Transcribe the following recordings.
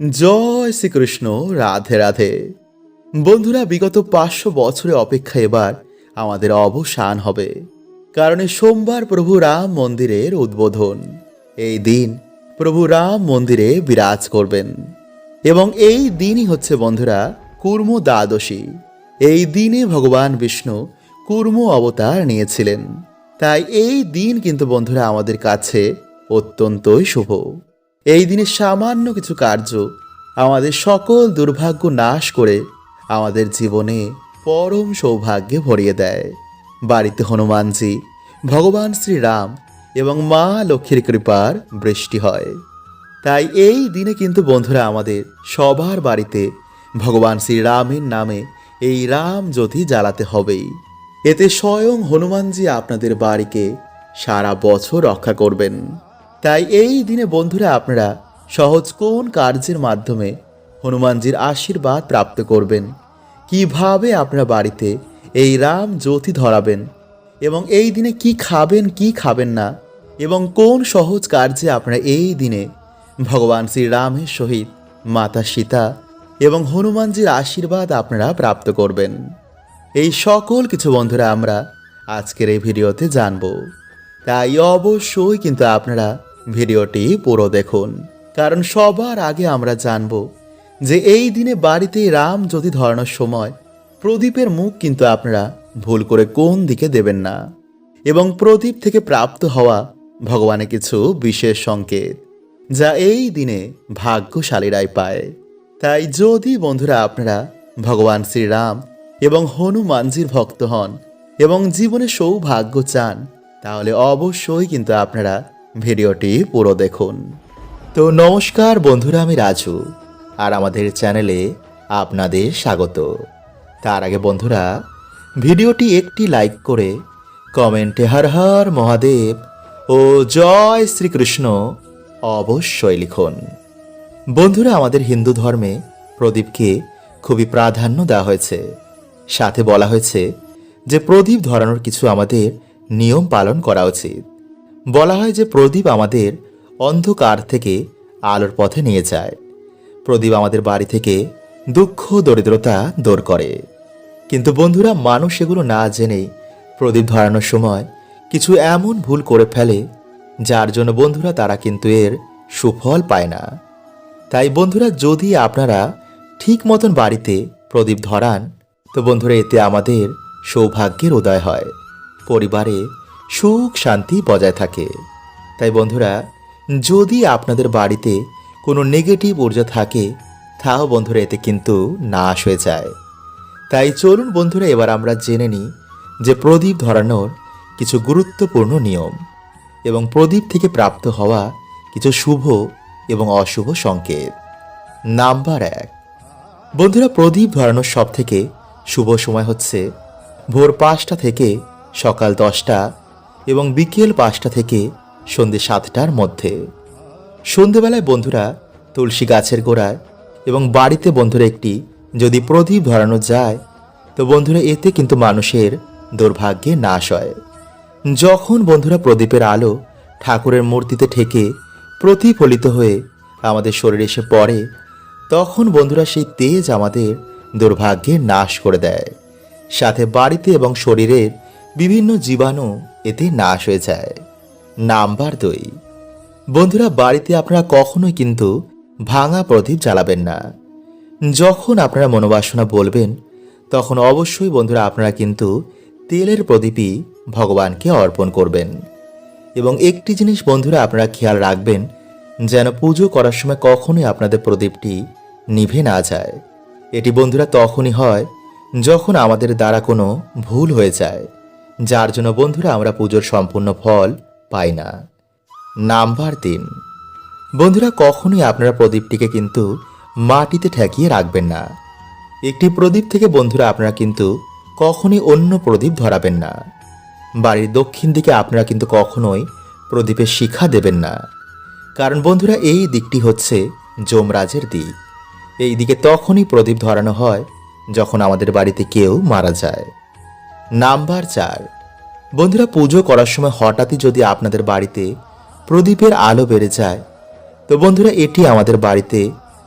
জয় শ্রীকৃষ্ণ, রাধে রাধে। বন্ধুরা, বিগত পাঁচশো বছরে অপেক্ষা এবার আমাদের অবসান হবে, কারণ সোমবার প্রভু রাম মন্দিরের উদ্বোধন। এই দিন প্রভু রাম মন্দিরে বিরাজ করবেন। এবং এই দিনই হচ্ছে, বন্ধুরা, কুর্ম দ্বাদশী। এই দিনে ভগবান বিষ্ণু কুর্ম অবতার নিয়েছিলেন। তাই এই দিন কিন্তু, বন্ধুরা, আমাদের কাছে অত্যন্তই শুভ। এই দিনে সামান্য কিছু কার্য আমাদের সকল দুর্ভাগ্য নাশ করে আমাদের জীবনে পরম সৌভাগ্যে ভরিয়ে দেয়। বাড়িতে হনুমানজি, ভগবান শ্রীরাম এবং মা লক্ষ্মীর কৃপার বৃষ্টি হয়। তাই এই দিনে কিন্তু বন্ধুরা আমাদের সবার বাড়িতে ভগবান শ্রীরামের নামে এই রাম জ্যোতি জ্বালাতে হবেই। এতে স্বয়ং হনুমানজি আপনাদের বাড়িকে সারা বছর রক্ষা করবেন। তাই এই দিনে বন্ধুরা আপনারা সহজ কোন কার্যের মাধ্যমে হনুমানজির আশীর্বাদ প্রাপ্ত করবেন? কীভাবে আপনারা বাড়িতে এই রাম জ্যোতি ধরাবেন? এবং এই দিনে কি খাবেন কি খাবেন না? এবং কোন সহজ কার্যে আপনারা এই দিনে ভগবান শ্রীরামের সহিত মাতা সীতা এবং হনুমানজির আশীর্বাদ আপনারা প্রাপ্ত করবেন? এই সকল কিছু বন্ধুরা আমরা আজকের এই ভিডিওতে জানব। তাই অবশ্যই কিন্তু আপনারা ভিডিওটি পুরো দেখুন, কারণ সবার আগে আমরা জানব যে এই দিনে বাড়িতে রাম যদি ধরানোর সময়, প্রদীপের মুখ কিন্তু আপনারা ভুল করে কোন দিকে দেবেন না। এবং প্রদীপ থেকে প্রাপ্ত হওয়া ভগবানের কিছু বিশেষ সংকেত, যা এই দিনে ভাগ্যশালীরাই পায়। তাই যদি বন্ধুরা আপনারা ভগবান শ্রীরাম এবং হনুমানজির ভক্ত হন এবং জীবনে সৌভাগ্য চান, তাহলে অবশ্যই কিন্তু আপনারা ভিডিওটি পুরো দেখুন। তো নমস্কার বন্ধুরা, আমি রাজু, আর আমাদের চ্যানেলে আপনাদের স্বাগত। তার আগে বন্ধুরা, ভিডিওটি একটি লাইক করে কমেন্টে হর হর মহাদেব ও জয় শ্রীকৃষ্ণ অবশ্যই লিখুন। বন্ধুরা, আমাদের হিন্দু ধর্মে প্রদীপকে খুবই প্রাধান্য দেওয়া হয়েছে। সাথে বলা হয়েছে যে প্রদীপ ধরানোর কিছু আমাদের নিয়ম পালন করা উচিত। বলা হয় যে প্রদীপ আমাদের অন্ধকার থেকে আলোর পথে নিয়ে যায়। প্রদীপ আমাদের বাড়ি থেকে দুঃখ, দরিদ্রতা দূর করে। কিন্তু বন্ধুরা, মানুষ এগুলো না জেনেই প্রদীপ ধরানোর সময় কিছু এমন ভুল করে ফেলে, যার জন্য বন্ধুরা তারা কিন্তু এর সুফল পায় না। তাই বন্ধুরা, যদি আপনারা ঠিক মতন বাড়িতে প্রদীপ ধরান, তো বন্ধুরা, এতে আমাদের সৌভাগ্যের উদয় হয়। পরিবারে সুখ শান্তি বজায় থাকে। তাই বন্ধুরা, যদি আপনাদের বাড়িতে কোনো নেগেটিভ ঊর্জা থাকে, তাও বন্ধুরা এতে কিন্তু নাশ হয়ে যায়। তাই চলুন বন্ধুরা, এবার আমরা জেনে নিই যে প্রদীপ ধরানোর কিছু গুরুত্বপূর্ণ নিয়ম এবং প্রদীপ থেকে প্রাপ্ত হওয়া কিছু শুভ এবং অশুভ সংকেত। নাম্বার এক। বন্ধুরা, প্রদীপ ধরানোর সব থেকে শুভ সময় হচ্ছে ভোর পাঁচটা থেকে সকাল দশটা এবং বিকেল পাঁচটা থেকে সন্ধে সাতটার মধ্যে। সন্ধেবেলায় বন্ধুরা তুলসী গাছের গোড়ায় এবং বাড়িতে বন্ধুরা একটি যদি প্রদীপ ধরানো যায়, তো বন্ধুরা এতে কিন্তু মানুষের দুর্ভাগ্যে নাশ হয়। যখন বন্ধুরা প্রদীপের আলো ঠাকুরের মূর্তিতে ঠেকে প্রতিফলিত হয়ে আমাদের শরীরে এসে পড়ে, তখন বন্ধুরা সেই তেজ আমাদের দুর্ভাগ্যে নাশ করে দেয়। সাথে বাড়িতে এবং শরীরের বিভিন্ন জীবাণু এতে নাশ হয়ে যায়। নাম্বার দুই। বন্ধুরা, বাড়িতে আপনারা কখনোই কিন্তু ভাঙা প্রদীপ জ্বালাবেন না। যখন আপনারা মনোবাসনা বলবেন, তখন অবশ্যই বন্ধুরা আপনারা কিন্তু তেলের প্রদীপই ভগবানকে অর্পণ করবেন। এবং একটি জিনিস বন্ধুরা আপনারা খেয়াল রাখবেন, যেন পুজো করার সময় কখনোই আপনাদের প্রদীপটি নিভে না যায়। এটি বন্ধুরা তখনই হয় যখন আমাদের দ্বারা কোনো ভুল হয়ে যায়। যার জন্য বন্ধুরা আমরা পুজোর সম্পূর্ণ ফল পাই না। নাম্বার তিন বন্ধুরা, কখনোই আপনারা প্রদীপটিকে কিন্তু মাটিতে ঠেকিয়ে রাখবেন না। একটি প্রদীপ থেকে বন্ধুরা, আপনারা কিন্তু কখনোই অন্য প্রদীপ ধরাবেন না। বাড়ির দক্ষিণ দিকে আপনারা কিন্তু কখনোই প্রদীপের শিখা দেবেন না। কারণ বন্ধুরা, এই দিকটি হচ্ছে যমরাজের দিক। এই দিকে তখনই প্রদীপ ধরানো হয় যখন আমাদের বাড়িতে কেউ মারা যায়। নাম্বার চার। বন্ধুরা, পুজো করার সময় হঠাৎই যদি আপনাদের বাড়িতে প্রদীপের আলো বেড়ে যায়, তো বন্ধুরা, এটি আমাদের বাড়িতে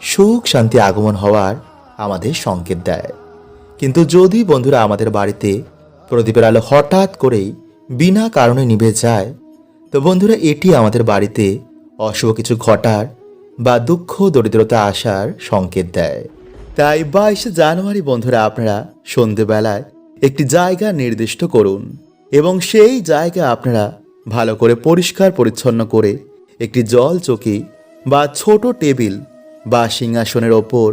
সুখ শান্তি আগমন হওয়ার আমাদের সংকেত দেয়। কিন্তু যদি বন্ধুরা আমাদের বাড়িতে প্রদীপের আলো হঠাৎ করেই বিনা কারণে নিভে যায়, তো বন্ধুরা, এটি আমাদের বাড়িতে অশুভ কিছু ঘটার বা দুঃখ, দরিদ্রতা আসার সংকেত দেয়। তাই বাইশে জানুয়ারি বন্ধুরা, আপনারা সন্ধেবেলায় একটি জায়গা নির্দিষ্ট করুন এবং সেই জায়গা আপনারা ভালো করে পরিষ্কার পরিচ্ছন্ন করে একটি জল চকি বা ছোট টেবিল বা সিংহাসনের ওপর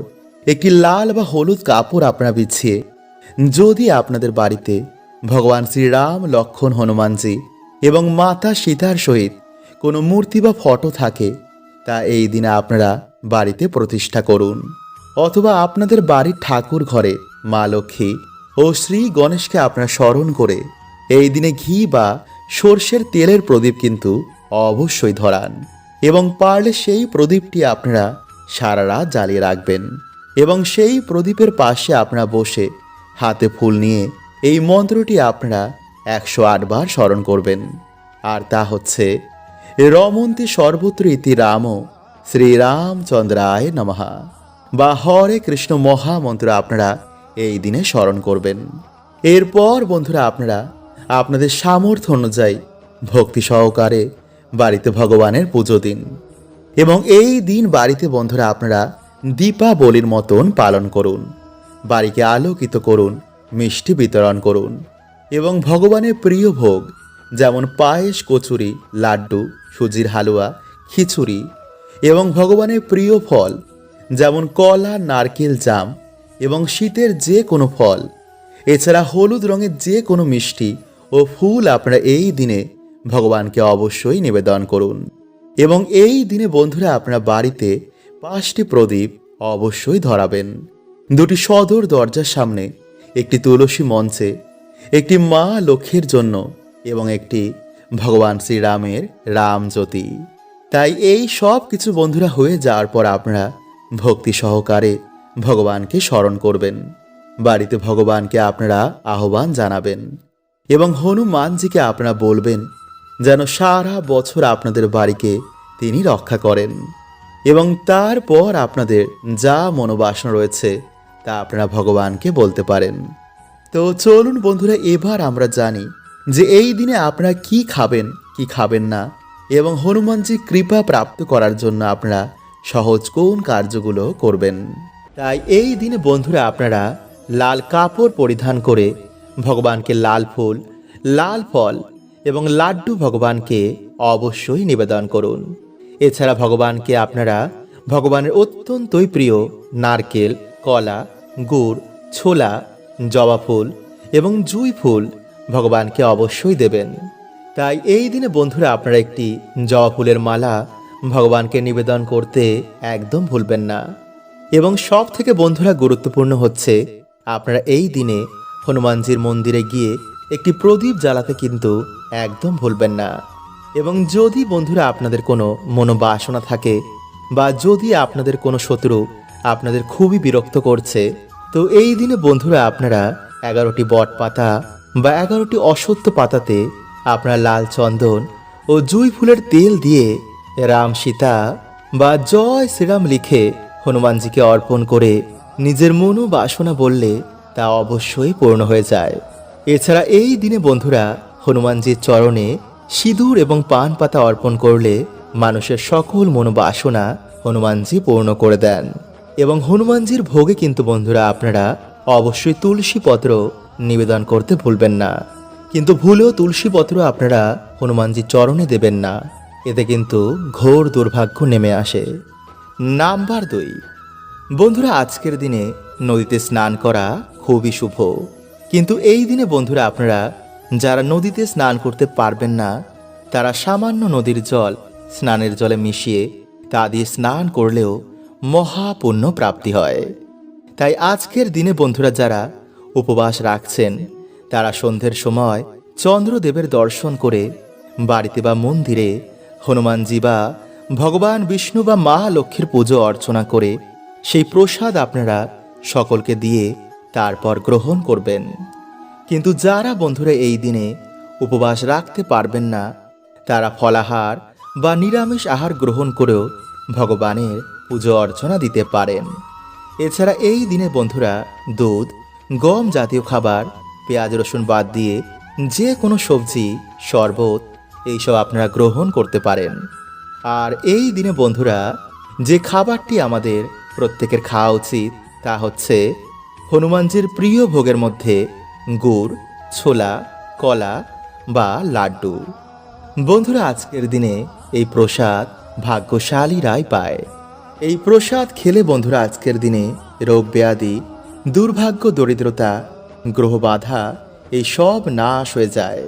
একটি লাল বা হলুদ কাপড় আপনারা বিছিয়ে যদি আপনাদের বাড়িতে ভগবান শ্রীরাম, লক্ষণ, হনুমানজি এবং মাতা সীতার সহিত কোনো মূর্তি বা ফটো থাকে, তা এই দিনে আপনারা বাড়িতে প্রতিষ্ঠা করুন। অথবা আপনাদের বাড়ির ঠাকুর ঘরে মা লক্ষ্মী ও শ্রী গণেশকে আপনারা স্মরণ করে এই দিনে ঘি বা সর্ষের তেলের প্রদীপ কিন্তু অবশ্যই ধরান এবং পারলে সেই প্রদীপটি আপনারা সারা রাত জ্বালিয়ে রাখবেন এবং সেই প্রদীপের পাশে আপনারা বসে হাতে ফুল নিয়ে এই মন্ত্রটি আপনারা একশো আটবার স্মরণ করবেন। আর তা হচ্ছে, রমন্তি সর্বত্র ইতি রাম শ্রীরামচন্দ্রায় নমহা বা হরে কৃষ্ণ মহামন্ত্র আপনারা এই দিনে স্মরণ করবেন। এরপর বন্ধুরা আপনারা আপনাদের সামর্থ্য অনুযায়ী ভক্তি সহকারে বাড়িতে ভগবানের পুজো দিন। এবং এই দিন বাড়িতে বন্ধুরা আপনারা দীপাবলির মতন পালন করুন। বাড়িকে আলোকিত করুন, মিষ্টি বিতরণ করুন। এবং ভগবানের প্রিয় ভোগ যেমন পায়েস, কচুরি, লাড্ডু, সুজির হালুয়া, খিচুড়ি এবং ভগবানের প্রিয় ফল যেমন কলা, নারকেল, জাম এবং শীতের যে কোনো ফল, এছাড়া হলুদ রঙের যে কোনো মিষ্টি ও ফুল আপনারা এই দিনে ভগবানকে অবশ্যই নিবেদন করুন। এবং এই দিনে বন্ধুরা আপনারা বাড়িতে পাঁচটি প্রদীপ অবশ্যই ধরাবেন। দুটি সদর দরজার সামনে একটি তুলসী মঞ্চে একটি মা লক্ষ্মীর জন্য এবং একটি ভগবান শ্রীরামের রামজ্যোতি তাই এই সব কিছু বন্ধুরা হয়ে যাওয়ার পর আপনারা ভক্তি সহকারে ভগবানকে স্মরণ করবেন। বাড়িতে ভগবানকে আপনারা আহ্বান জানাবেন এবং হনুমানজিকে আপনারা বলবেন যেন সারা বছর আপনাদের বাড়িকে তিনি রক্ষা করেন এবং তারপর আপনাদের যা মনোবাসনা রয়েছে তা আপনারা ভগবানকে বলতে পারেন। তো চলুন বন্ধুরা, এবার আমরা জানি যে এই দিনে আপনারা কি খাবেন কি খাবেন না এবং হনুমানজি কৃপা প্রাপ্ত করার জন্য আপনারা সহজ কোন কার্যগুলো করবেন। তাই এই দিনে বন্ধুরা আপনারা লাল কাপড় পরিধান করে ভগবানকে লাল ফুল, লাল ফল এবং লাড্ডু ভগবানকে অবশ্যই নিবেদন করুন। এছাড়া ভগবানকে আপনারা ভগবানের অত্যন্তই প্রিয় নারকেল, কলা, গুড়, ছোলা, জবা ফুল এবং জুই ফুল ভগবানকে অবশ্যই দেবেন। তাই এই দিনে বন্ধুরা আপনারা একটি জবা ফুলের মালা ভগবানকে নিবেদন করতে একদম ভুলবেন না। এবং সব থেকে বন্ধুরা গুরুত্বপূর্ণ হচ্ছে, আপনারা এই দিনে হনুমানজির মন্দিরে গিয়ে একটি প্রদীপ জ্বালাতে কিন্তু একদম ভুলবেন না। এবং যদি বন্ধুরা আপনাদের কোনো মনোবাসনা থাকে বা যদি আপনাদের কোনো শত্রু আপনাদের খুবই বিরক্ত করছে, তো এই দিনে বন্ধুরা আপনারা এগারোটি বট পাতা বা এগারোটি অসত্য পাতাতে আপনারা লাল চন্দন ও জুই ফুলের তেল দিয়ে রাম সীতা বা জয় শ্রীরাম লিখে হনুমানজিকে অর্পণ করে নিজের মনো বাসনা বললে তা অবশ্যই পূর্ণ হয়ে যায়। এছাড়া এই দিনে বন্ধুরা হনুমানজির চরণে সিঁদুর এবং পান পাতা অর্পণ করলে মানুষের সকল মনোবাসনা হনুমানজি পূর্ণ করে দেন। এবং হনুমানজির ভোগে কিন্তু বন্ধুরা আপনারা অবশ্যই তুলসী পত্র নিবেদন করতে ভুলবেন না। কিন্তু ভুলেও তুলসী পত্র আপনারা হনুমানজির চরণে দেবেন না। এতে কিন্তু ঘোর দুর্ভাগ্য নেমে আসে। নাম্বার দুই। বন্ধুরা, আজকের দিনে নদীতে স্নান করা খুবই শুভ। কিন্তু এই দিনে, বন্ধুরা, আপনারা যারা নদীতে স্নান করতে পারবেন না, তারা সামান্য নদীর জল, স্নানের জলে মিশিয়ে তা দিয়ে স্নান করলেও মহাপুণ্য প্রাপ্তি হয়। তাই আজকের দিনে, বন্ধুরা, যারা উপবাস রাখছেন, তারা সন্ধ্যের সময় চন্দ্রদেবের দর্শন করে বাড়িতে বা মন্দিরে হনুমানজি বা ভগবান বিষ্ণু বা মা লক্ষ্মীর পুজো অর্চনা করে সেই প্রসাদ আপনারা সকলকে দিয়ে তারপর গ্রহণ করবেন। কিন্তু যারা বন্ধুরা এই দিনে উপবাস রাখতে পারবেন না, তারা ফলাহার বা নিরামিষ আহার গ্রহণ করেও ভগবানের পুজো অর্চনা দিতে পারেন। এছাড়া এই দিনে বন্ধুরা দুধ, গম জাতীয় খাবার, পেঁয়াজ রসুন বাদ দিয়ে যে কোনো সবজি, শরবত, এইসব আপনারা গ্রহণ করতে পারেন। আর এই দিনে বন্ধুরা, যে খাবারটি আমাদের প্রত্যেকের খাওয়া উচিত তা হচ্ছে হনুমানজির প্রিয় ভোগের মধ্যে গুড়, ছোলা, কলা বা লাড্ডু। বন্ধুরা, আজকের দিনে এই প্রসাদ ভাগ্যশালীরাই পায়। এই প্রসাদ খেলে বন্ধুরা, আজকের দিনে রোগ ব্যাধি, দুর্ভাগ্য, দরিদ্রতা, গ্রহ বাধা, এই সব নাশ হয়ে যায়।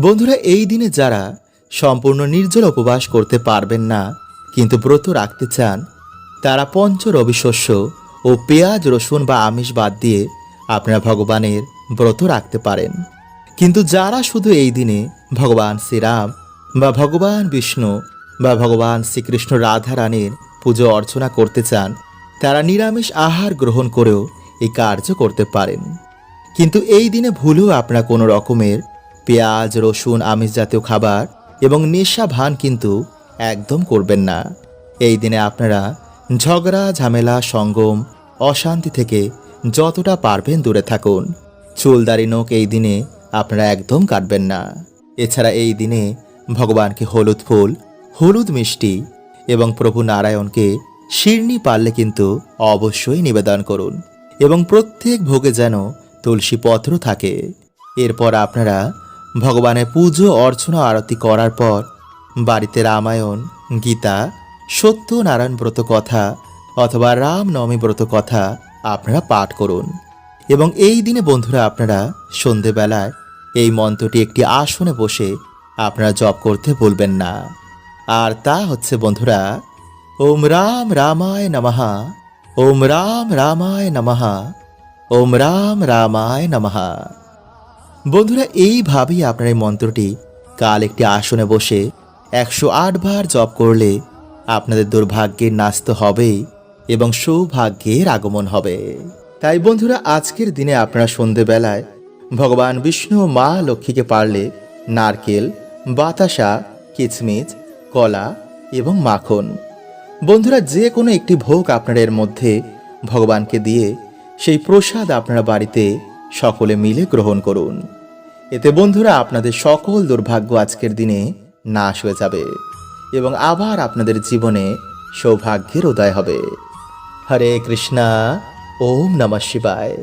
বন্ধুরা, এই দিনে যারা সম্পূর্ণ নির্জল উপবাস করতে পারবেন না। কিন্তু ব্রত রাখতে চান, তারা পঞ্চ রবিশস্য ও পেঁয়াজ, রসুন বা আমিষ বাদ দিয়ে আপনারা ভগবানের ব্রত রাখতে পারেন। কিন্তু যারা শুধু এই দিনে ভগবান শ্রীরাম বা ভগবান বিষ্ণু বা ভগবান শ্রীকৃষ্ণ রাধা রানীর পুজো অর্চনা করতে চান, তারা নিরামিষ আহার গ্রহণ করেও এই কার্য করতে পারেন। কিন্তু এই দিনে ভুলেও আপনারা কোনো রকমের পেঁয়াজ, রসুন আমিষ জাতীয় খাবার এবং নেশা ভান কিন্তু একদম করবেন না। এই দিনে আপনারা ঝগড়া, ঝামেলা, সঙ্গম, অশান্তি থেকে যতটা পারবেন দূরে থাকুন। চুলদারি নোক এই দিনে আপনারা একদম কাটবেন না। এছাড়া এই দিনে ভগবানকে হলুদ ফুল, হলুদ মিষ্টি এবং প্রভু নারায়ণকে শিরনি পারলে কিন্তু অবশ্যই নিবেদন করুন এবং প্রত্যেক ভোগে যেন তুলসী পত্র থাকে। এরপর আপনারা ভগবানের পুজো, অর্চনা, আরতি করার পর বাড়িতে রামায়ণ, গীতা, সত্যনারায়ণ ব্রত কথা অথবা রামনবমী ব্রত কথা আপনারা পাঠ করুন। এবং এই দিনে বন্ধুরা আপনারা সন্ধেবেলায় এই মন্ত্রটি একটি আসনে বসে আপনারা জপ করতে ভুলবেন না। আর তা হচ্ছে বন্ধুরা, ওম রাম রামায় নমহা ওম রাম রামায় নমহা ওম রাম রামায় নমহা বন্ধুরা, এইভাবেই আপনার এই মন্ত্রটি কাল একটি আসনে বসে একশো আট বার জপ করলে আপনাদের দুর্ভাগ্যের নাশ তো হবেই এবং সৌভাগ্যের আগমন হবে। তাই বন্ধুরা, আজকের দিনে আপনারা সন্ধেবেলায় ভগবান বিষ্ণু মা লক্ষ্মীকে পারলে নারকেল, বাতাসা, কিচমিচ, কলা এবং মাখন। বন্ধুরা, যে কোনো একটি ভোগ আপনারা এর মধ্যে ভগবানকে দিয়ে সেই প্রসাদ আপনারা বাড়িতে সকলে মিলে গ্রহণ করুন। এতে বন্ধুরা আপনাদের সকল দুর্ভাগ্য আজকের দিনে নাশ হয়ে যাবে এবং আবার আপনাদের জীবনে সৌভাগ্যের উদয় হবে। হরে কৃষ্ণা, ওম নমঃ শিবায়।